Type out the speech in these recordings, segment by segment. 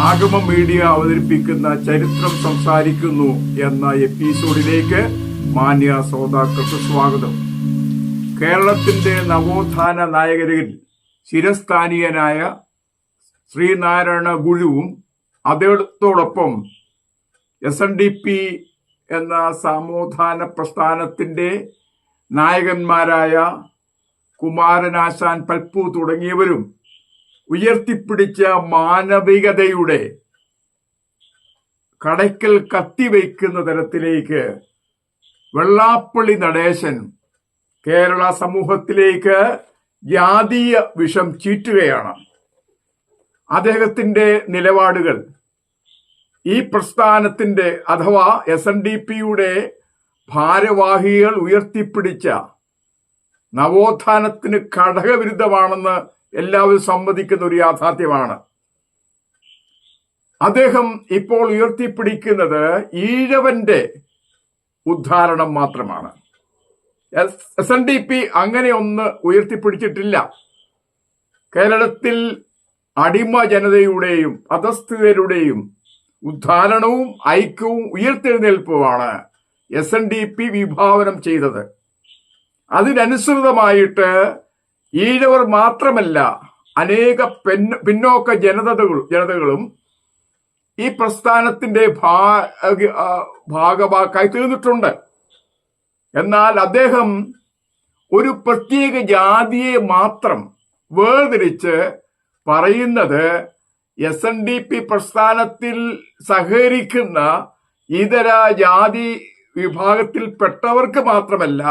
ആഗമ media അവതരിപ്പിക്കുന്ന ചരിത്രം സംസാരിക്കുന്നു എന്ന എപ്പിസോഡിലേക്ക് മാന്യ ശ്രോതാക്കൾക്ക് സ്വാഗതം. കേരളത്തിന്റെ നവോത്ഥാന നായകരിൽ ശിരസ്ഥാനീയനായ ശ്രീനാരായണ ഗുരുവും അദ്ദേഹത്തോടൊപ്പം എസ് എൻ ഡി പി എന്ന സമോധാന പ്രസ്ഥാനത്തിന്റെ നായകന്മാരായ കുമാരനാശാൻ പൽപ്പു തുടങ്ങിയവരും ഉയർത്തിപ്പിടിച്ച മാനവികതയുടെ കടയ്ക്കൽ കത്തിവയ്ക്കുന്ന തരത്തിലേക്ക് വെള്ളാപ്പള്ളി നടേശൻ കേരള സമൂഹത്തിലേക്ക് ജാതീയ വിഷം ചീറ്റുകയാണ്. അദ്ദേഹത്തിന്റെ നിലപാടുകൾ ഈ പ്രസ്ഥാനത്തിന്റെ അഥവാ എസ് എൻ ഡി പിയുടെ ഭാരവാഹികൾ ഉയർത്തിപ്പിടിച്ച നവോത്ഥാനത്തിന് ഘടകവിരുദ്ധമാണെന്ന് എല്ലാവരും സമ്മതിക്കുന്ന ഒരു യാഥാർത്ഥ്യമാണ്. അദ്ദേഹം ഇപ്പോൾ ഉയർത്തിപ്പിടിക്കുന്നത് ഈഴവന്റെ ഉദ്ധാരണം മാത്രമാണ്. എസ് എൻ ഡി പി അങ്ങനെ ഒന്ന് ഉയർത്തിപ്പിടിച്ചിട്ടില്ല. കേരളത്തിൽ അടിമ ജനതയുടെയും അധസ്ഥിതരുടെയും ഉദ്ധാരണവും ഐക്യവും ഉയർത്തെഴുന്നേൽപ്പുമാണ് എസ് എൻ ഡി പി വിഭാവനം ചെയ്തത്. അതിനനുസൃതമായിട്ട് ഈഴവർ മാത്രമല്ല അനേക പെന്ന പിന്നോക്ക ജനതകൾ ജനതകളും ഈ പ്രസ്ഥാനത്തിന്റെ ഭാഗ ആ, ഭാഗവാക്കായി തീർന്നിട്ടുണ്ട്. എന്നാൽ അദ്ദേഹം ഒരു പ്രത്യേക ജാതിയെ മാത്രം വേർതിരിച്ച് പറയുന്നത് എസ് എൻ ഡി പി പ്രസ്ഥാനത്തിൽ സഹകരിക്കുന്ന ഇതര ജാതി വിഭാഗത്തിൽപ്പെട്ടവർക്ക് മാത്രമല്ല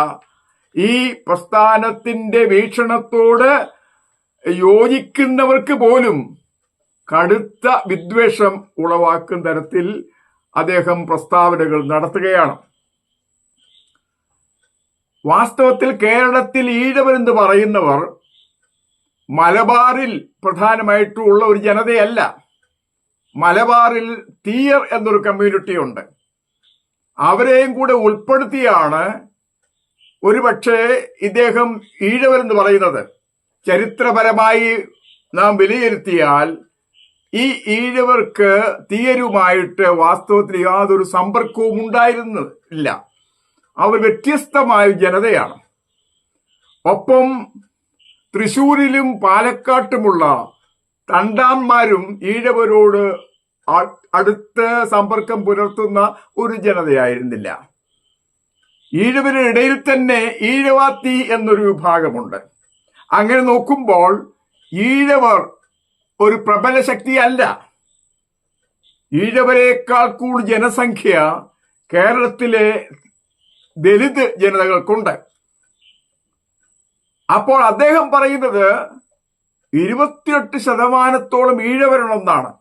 ഈ പ്രസ്ഥാനത്തിന്റെ വീക്ഷണത്തോട് യോജിക്കുന്നവർക്ക് പോലും കടുത്ത വിദ്വേഷം ഉളവാക്കുന്ന തരത്തിൽ അദ്ദേഹം പ്രസ്താവനകൾ നടത്തുകയാണ്. വാസ്തവത്തിൽ കേരളത്തിൽ ഈഴവരെന്ന് പറയുന്നവർ മലബാറിൽ പ്രധാനമായിട്ടുള്ള ഒരു ജനതയല്ല. മലബാറിൽ തീയർ എന്നൊരു കമ്മ്യൂണിറ്റി ഉണ്ട് അവരെയും കൂടെ ഉൾപ്പെടുത്തിയാണ് ഒരുപക്ഷെ ഇദ്ദേഹം ഈഴവരെന്ന് പറയുന്നത്. ചരിത്രപരമായി നാം വിലയിരുത്തിയാൽ ഈ ഈഴവർക്ക് തീയരുമായിട്ട് വാസ്തവത്തിൽ യാതൊരു സമ്പർക്കവും ഉണ്ടായിരുന്നില്ല. അവർ വ്യത്യസ്തമായ ജനതയാണ്. ഒപ്പം തൃശൂരിലും പാലക്കാട്ടുമുള്ള തണ്ടാന്മാരും ഈഴവരോട് അടുത്ത് സമ്പർക്കം പുലർത്തുന്ന ഒരു ജനതയായിരുന്നില്ല. ഈഴവരുടെ തന്നെ ഈഴവാത്തി എന്നൊരു വിഭാഗമുണ്ട്. അങ്ങനെ നോക്കുമ്പോൾ ഈഴവർ ഒരു പ്രബല ശക്തിയല്ല. ഈഴവരേക്കാൾ കൂടുതൽ ജനസംഖ്യ കേരളത്തിലെ ദലിത് ജനതകൾക്കുണ്ട്. അപ്പോൾ അദ്ദേഹം പറയുന്നത് ഇരുപത്തിയെട്ട് ശതമാനത്തോളം ഈഴവരുണ്ടെന്നാണ്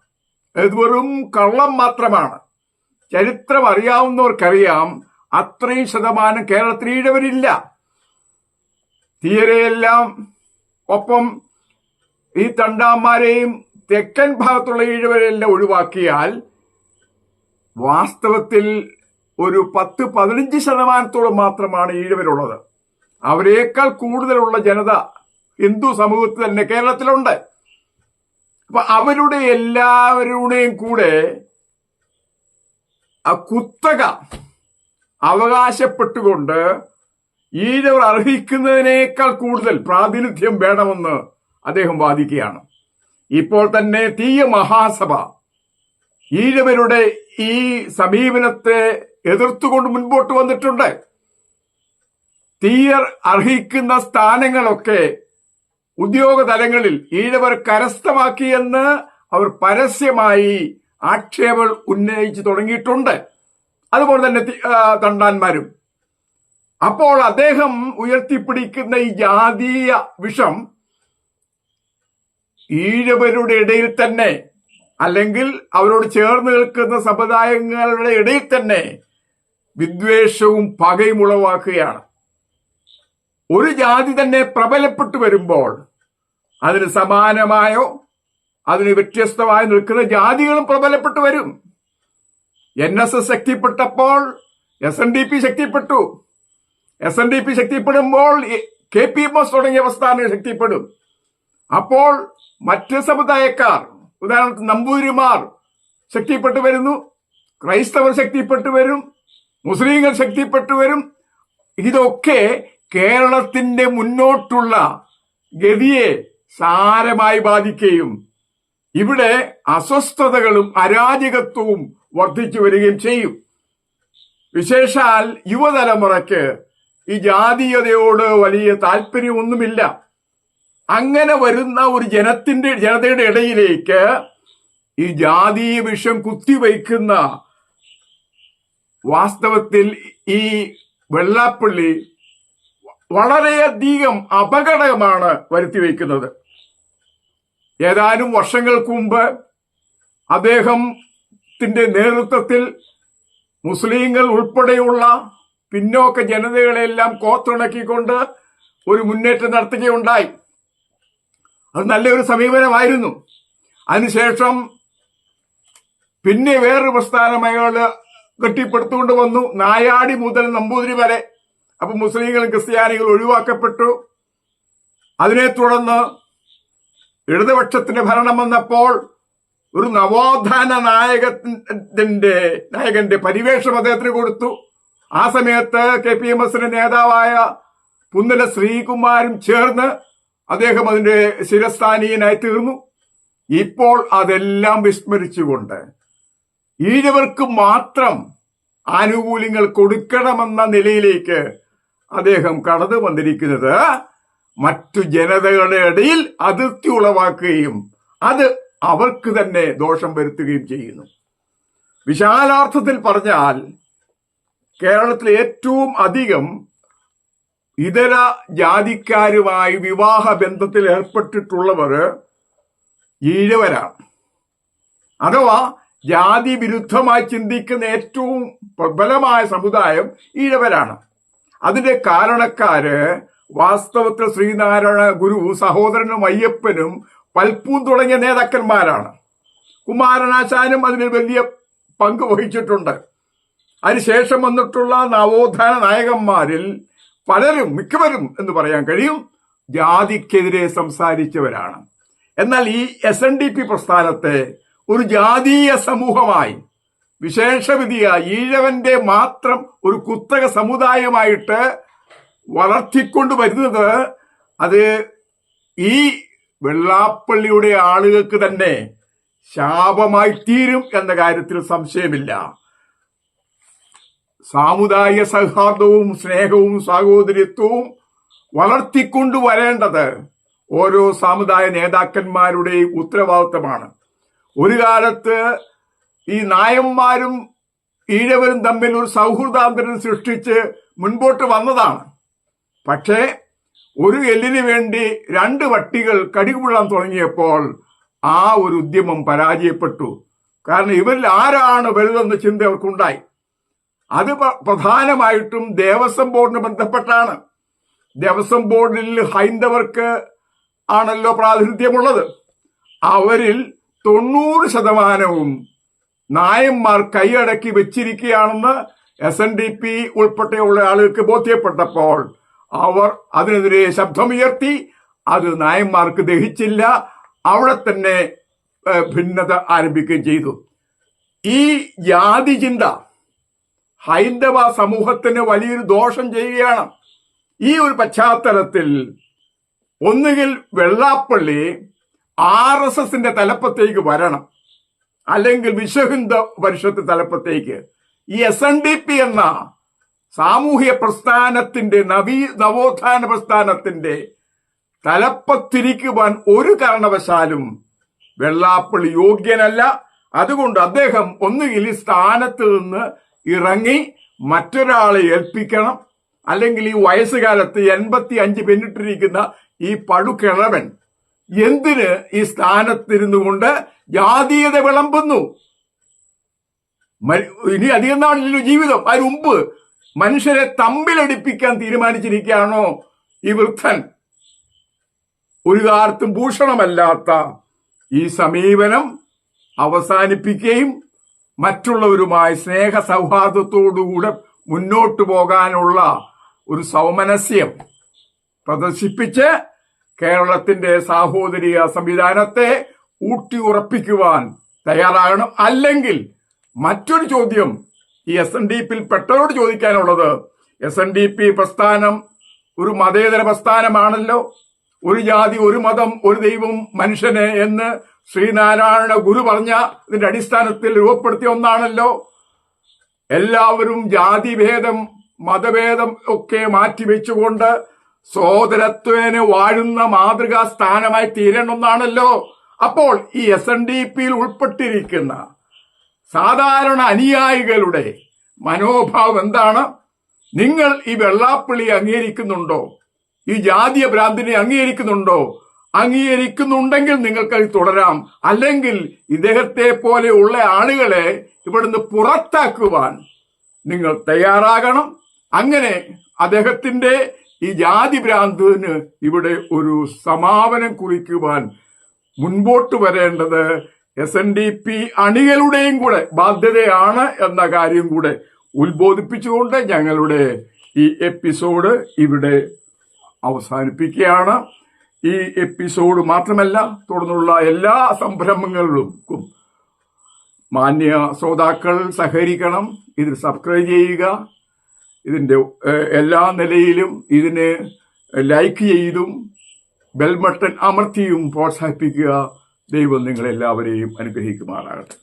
ഇത് വെറും കള്ളം മാത്രമാണ്. ചരിത്രം അറിയാവുന്നവർക്കറിയാം. അത്രയും ശതമാനം കേരളത്തിൽ ഈഴവരില്ല. തീരെയെല്ലാം ഒപ്പം ഈ തണ്ടാന്മാരെയും തെക്കൻ ഭാഗത്തുള്ള ഈഴവരെല്ലാം ഒഴിവാക്കിയാൽ വാസ്തവത്തിൽ ഒരു പത്ത് പതിനഞ്ച് ശതമാനത്തോളം മാത്രമാണ് ഈഴവരുള്ളത്. അവരേക്കാൾ കൂടുതലുള്ള ജനത ഹിന്ദു സമൂഹത്തിൽ തന്നെ കേരളത്തിലുണ്ട്. അപ്പൊ അവരുടെ എല്ലാവരുടെയും കൂടെ ആ കുത്തക അവകാശപ്പെട്ടുകൊണ്ട് ഈഴവർ അർഹിക്കുന്നതിനേക്കാൾ കൂടുതൽ പ്രാതിനിധ്യം വേണമെന്ന് അദ്ദേഹം വാദിക്കുകയാണ്. ഇപ്പോൾ തന്നെ തീയ മഹാസഭ ഈഴവരുടെ ഈ സമീപനത്തെ എതിർത്തുകൊണ്ട് മുൻപോട്ട് വന്നിട്ടുണ്ട്. തീയർ അർഹിക്കുന്ന സ്ഥാനങ്ങളൊക്കെ ഉദ്യോഗ തലങ്ങളിൽ ഈഴവർ കരസ്ഥമാക്കിയെന്ന് അവർ പരസ്യമായി ആക്ഷേപങ്ങൾ ഉന്നയിച്ചു തുടങ്ങിയിട്ടുണ്ട്. അതുപോലെ തന്നെ തണ്ടാന്മാരും. അപ്പോൾ അദ്ദേഹം ഉയർത്തിപ്പിടിക്കുന്ന ഈ ജാതീയ വിഷം ഈഴവരുടെ ഇടയിൽ തന്നെ അല്ലെങ്കിൽ അവരോട് ചേർന്ന് നിൽക്കുന്ന സമുദായങ്ങളുടെ ഇടയിൽ തന്നെ വിദ്വേഷവും പകയും ഉളവാക്കുകയാണ്. ഒരു ജാതി തന്നെ പ്രബലപ്പെട്ടു വരുമ്പോൾ അതിന് സമാനമായോ അതിന് വ്യത്യസ്തമായി നിൽക്കുന്ന ജാതികളും പ്രബലപ്പെട്ടു വരും. എൻ എസ് എസ് ശക്തിപ്പെട്ടപ്പോൾ എസ് എൻ ഡി പി ശക്തിപ്പെട്ടു. എസ് എൻ ഡി പി ശക്തിപ്പെടുമ്പോൾ കെ പി എം എസ് തുടങ്ങിയ പ്രസ്ഥാനങ്ങൾ ശക്തിപ്പെടും. അപ്പോൾ മറ്റ് സമുദായക്കാർ ഉദാഹരണത്തിന് നമ്പൂതിരിമാർ ശക്തിപ്പെട്ടു വരുന്നു. ക്രൈസ്തവർ ശക്തിപ്പെട്ടു വരും. മുസ്ലിങ്ങൾ ശക്തിപ്പെട്ടു വരും. ഇതൊക്കെ കേരളത്തിന്റെ മുന്നോട്ടുള്ള ഗതിയെ സാരമായി ബാധിക്കുകയും ഇവിടെ അസ്വസ്ഥതകളും അരാജകത്വവും വർദ്ധിച്ചു വരികയും ചെയ്യും. വിശേഷാൽ യുവതലമുറയ്ക്ക് ഈ ജാതീയതയോട് വലിയ താല്പര്യമൊന്നുമില്ല. അങ്ങനെ വരുന്ന ഒരു ജനത്തിന്റെ ജനതയുടെ ഇടയിലേക്ക് ഈ ജാതീയ വിഷം കുത്തിവയ്ക്കുന്ന വാസ്തവത്തിൽ ഈ വെള്ളാപ്പള്ളി വളരെയധികം അപകടമാണ് വരുത്തിവെക്കുന്നത് ഏതാനും വർഷങ്ങൾക്ക് മുമ്പ് അദ്ദേഹത്തിന്റെ നേതൃത്വത്തിൽ മുസ്ലിങ്ങൾ ഉൾപ്പെടെയുള്ള പിന്നോക്ക ജനതകളെല്ലാം കോത്തിണക്കിക്കൊണ്ട് ഒരു മുന്നേറ്റം നടത്തുകയുണ്ടായി. അത് നല്ലൊരു സമീപനമായിരുന്നു. അതിനുശേഷം പിന്നെ വേറൊരു പ്രസ്ഥാനം അയാൾ കെട്ടിപ്പടുത്തുകൊണ്ട് വന്നു. നായാടി മുതൽ നമ്പൂതിരി വരെ. അപ്പൊ മുസ്ലിങ്ങളും ക്രിസ്ത്യാനികളും ഒഴിവാക്കപ്പെട്ടു. അതിനെ തുടർന്ന് ഇടതുപക്ഷത്തിന്റെ ഭരണം വന്നപ്പോൾ ഒരു നവോത്ഥാന നായകത്തിന്റെ നായകന്റെ പരിവേഷം അദ്ദേഹത്തിന് കൊടുത്തു. ആ സമയത്ത് കെ പി എം എസിന്റെ നേതാവായ പുന്നല ശ്രീകുമാരും ചേർന്ന് അദ്ദേഹം അതിന്റെ ശിരസ്ഥാനീയനായി തീർന്നു. ഇപ്പോൾ അതെല്ലാം വിസ്മരിച്ചുകൊണ്ട് ഈഴവർക്ക് മാത്രം ആനുകൂല്യങ്ങൾ കൊടുക്കണമെന്ന നിലയിലേക്ക് അദ്ദേഹം കടന്നു വന്നിരിക്കുന്നത് മറ്റു ജനതകളുടെ ഇടയിൽ അതിർത്തി ഉളവാക്കുകയും അത് അവർക്ക് തന്നെ ദോഷം വരുത്തുകയും ചെയ്യുന്നു. വിശാലാർത്ഥത്തിൽ പറഞ്ഞാൽ കേരളത്തിൽ ഏറ്റവും അധികം ഇതര ജാതിക്കാരുമായി വിവാഹ ബന്ധത്തിൽ ഏർപ്പെട്ടിട്ടുള്ളവർ ഈഴവരാണ്. അഥവാ ജാതി വിരുദ്ധമായി ചിന്തിക്കുന്ന ഏറ്റവും പ്രബലമായ സമുദായം ഈഴവരാണ്. അതിന്റെ കാരണക്കാര് വാസ്തവത്തിൽ ശ്രീനാരായണ ഗുരു സഹോദരനും അയ്യപ്പനും പൽപ്പൂൻ തുടങ്ങിയ നേതാക്കന്മാരാണ്. കുമാരനാശാനും അതിന് വലിയ പങ്ക് വഹിച്ചിട്ടുണ്ട്. അതിനുശേഷം വന്നിട്ടുള്ള നവോത്ഥാന നായകന്മാരിൽ പലരും മിക്കവരും എന്ന് പറയാൻ കഴിയും ജാതിക്കെതിരെ സംസാരിച്ചവരാണ്. എന്നാൽ ഈ എസ് എൻ ഡി പി പ്രസ്ഥാനത്തെ ഒരു ജാതീയ സമൂഹമായി വിശേഷവിധിയായി ഈഴവന്റെ മാത്രം ഒരു കുത്തക സമുദായമായിട്ട് വളർത്തിക്കൊണ്ടു വരുന്നത് അത് ഈ വെള്ളാപ്പള്ളിയുടെ ആളുകൾക്ക് തന്നെ ശാപമായി തീരും എന്ന കാര്യത്തിൽ സംശയമില്ല. സാമുദായിക സൗഹാർദ്ദവും സ്നേഹവും സാഹോദര്യത്വവും വളർത്തിക്കൊണ്ടുവരേണ്ടത് ഓരോ സാമുദായ നേതാക്കന്മാരുടെയും ഉത്തരവാദിത്തമാണ്. ഒരു കാലത്ത് ഈ നായന്മാരും ഈഴവരും തമ്മിൽ ഒരു സൗഹൃദാന്തരം സൃഷ്ടിച്ച് മുൻപോട്ട് വന്നതാണ്. പക്ഷേ ഒരു എല്ലിന് വേണ്ടി രണ്ട് വട്ടികൾ കടികൊള്ളാൻ തുടങ്ങിയപ്പോൾ ആ ഒരു ഉദ്യമം പരാജയപ്പെട്ടു. കാരണം ഇവരിൽ ആരാണ് വലുതെന്ന ചിന്ത അവർക്കുണ്ടായി. അത് പ്രധാനമായിട്ടും ദേവസ്വം ബോർഡിന് ബന്ധപ്പെട്ടാണ്. ദേവസ്വം ബോർഡിൽ ഹൈന്ദവർക്ക് ആണല്ലോ പ്രാതിനിധ്യമുള്ളത്. അവരിൽ തൊണ്ണൂറ് ശതമാനവും നായന്മാർ കൈയടക്കി വെച്ചിരിക്കുകയാണെന്ന് എസ് എൻ ഡി പി ഉൾപ്പെടെയുള്ള ആളുകൾക്ക് ബോധ്യപ്പെട്ടപ്പോൾ അവർ അതിനെതിരെ ശബ്ദമുയർത്തി അത് നായന്മാർക്ക് ദഹിച്ചില്ല അവിടെ തന്നെ ഭിന്നത ആരംഭിക്കുകയും ചെയ്തു. ഈ ജാതി ചിന്ത ഹൈന്ദവ സമൂഹത്തിന് വലിയൊരു ദോഷം ചെയ്യുകയാണ്. ഈ ഒരു പശ്ചാത്തലത്തിൽ ഒന്നുകിൽ വെള്ളാപ്പള്ളി ആർ എസ് എസിന്റെ തലപ്പത്തേക്ക് വരണം അല്ലെങ്കിൽ വിശ്വഹിന്ദു പരിഷത്ത് തലപ്പത്തേക്ക്. ഈ എസ് എൻ ഡി പി എന്ന സാമൂഹ്യ പ്രസ്ഥാനത്തിന്റെ നവീ നവോത്ഥാന പ്രസ്ഥാനത്തിന്റെ തലപ്പത്തിരിക്കുവാൻ ഒരു കാരണവശാലും വെള്ളാപ്പള്ളി യോഗ്യനല്ല. അതുകൊണ്ട് അദ്ദേഹം ഒന്നുകിൽ ഈ സ്ഥാനത്ത് നിന്ന് ഇറങ്ങി മറ്റൊരാളെ ഏൽപ്പിക്കണം. അല്ലെങ്കിൽ ഈ വയസ്സുകാലത്ത് എൺപത്തി അഞ്ച് പിന്നിട്ടിരിക്കുന്ന ഈ പടുകിഴവൻ എന്തിന് ഈ സ്ഥാനത്തിരുന്നു കൊണ്ട് ജാതീയത വിളമ്പുന്നു? ഇനി അധികം നാളില്ലല്ലോ ജീവിതം. അതിന് മുമ്പ് മനുഷ്യരെ തമ്മിലടിപ്പിക്കാൻ തീരുമാനിച്ചിരിക്കുകയാണോ ഈ വൃദ്ധൻ? ഒരു കാലത്തും ഭൂഷണമല്ലാത്ത ഈ സമീപനം അവസാനിപ്പിക്കുകയും മറ്റുള്ളവരുമായി സ്നേഹ സൗഹാർദ്ദത്തോടുകൂടെ മുന്നോട്ടു പോകാനുള്ള ഒരു സൗമനസ്യം പ്രദർശിപ്പിച്ച് കേരളത്തിന്റെ സാഹോദരിക സംവിധാനത്തെ ഊട്ടിയുറപ്പിക്കുവാൻ തയ്യാറാകണം. അല്ലെങ്കിൽ മറ്റൊരു ചോദ്യം ഈ എസ് എൻ ഡി പിയിൽ പെട്ടവരോട് ചോദിക്കാനുള്ളത് എസ് എൻ ഡി പി പ്രസ്ഥാനം ഒരു മതേതര പ്രസ്ഥാനമാണല്ലോ? ഒരു ജാതി ഒരു മതം ഒരു ദൈവം മനുഷ്യന് എന്ന് ശ്രീനാരായണ ഗുരു പറഞ്ഞ ഇതിന്റെ അടിസ്ഥാനത്തിൽ രൂപപ്പെടുത്തിയ ഒന്നാണല്ലോ. എല്ലാവരും ജാതിഭേദം മതഭേദം ഒക്കെ മാറ്റിവെച്ചുകൊണ്ട് സോദരത്വേന് വാഴുന്ന മാതൃകാ സ്ഥാനമായി തീരണമെന്നാണല്ലോ അപ്പോൾ ഈ എസ് എൻ ഡി പിയിൽ ഉൾപ്പെട്ടിരിക്കുന്ന സാധാരണ അനുയായികളുടെ മനോഭാവം എന്താണ്? നിങ്ങൾ ഈ വെള്ളാപ്പള്ളി അംഗീകരിക്കുന്നുണ്ടോ? ഈ ജാതീയ ഭ്രാന്തിനെ അംഗീകരിക്കുന്നുണ്ടോ? അംഗീകരിക്കുന്നുണ്ടെങ്കിൽ നിങ്ങൾക്കത് തുടരാം. അല്ലെങ്കിൽ ഇദ്ദേഹത്തെ പോലെയുള്ള ആളുകളെ ഇവിടുന്ന് പുറത്താക്കുവാൻ നിങ്ങൾ തയ്യാറാകണം. അങ്ങനെ അദ്ദേഹത്തിന്റെ ഈ ജാതി ഭ്രാന്തിന് ഇവിടെ ഒരു സമാപനം കുറിക്കുവാൻ മുൻപോട്ട് വരേണ്ടത് എസ് എൻ ഡി പി അണികളുടെയും കൂടെ ബാധ്യതയാണ് എന്ന കാര്യം കൂടെ ഉത്ബോധിപ്പിച്ചുകൊണ്ട് ഞങ്ങളുടെ ഈ എപ്പിസോഡ് ഇവിടെ അവസാനിപ്പിക്കുകയാണ്. ഈ എപ്പിസോഡ് മാത്രമല്ല തുടർന്നുള്ള എല്ലാ സംരംഭങ്ങൾക്കും മാന്യ ശ്രോതാക്കൾ സഹകരിക്കണം. ഇതിൽ സബ്സ്ക്രൈബ് ചെയ്യുക. ഇതിന്റെ എല്ലാ നിലയിലും ഇതിനെ ലൈക്ക് ചെയ്തും ബെൽ ബട്ടൺ അമർത്തിയും പ്രോത്സാഹിപ്പിക്കുക. ദൈവം നിങ്ങളെല്ലാവരെയും അനുഗ്രഹിക്കുമാറാകട്ടെ.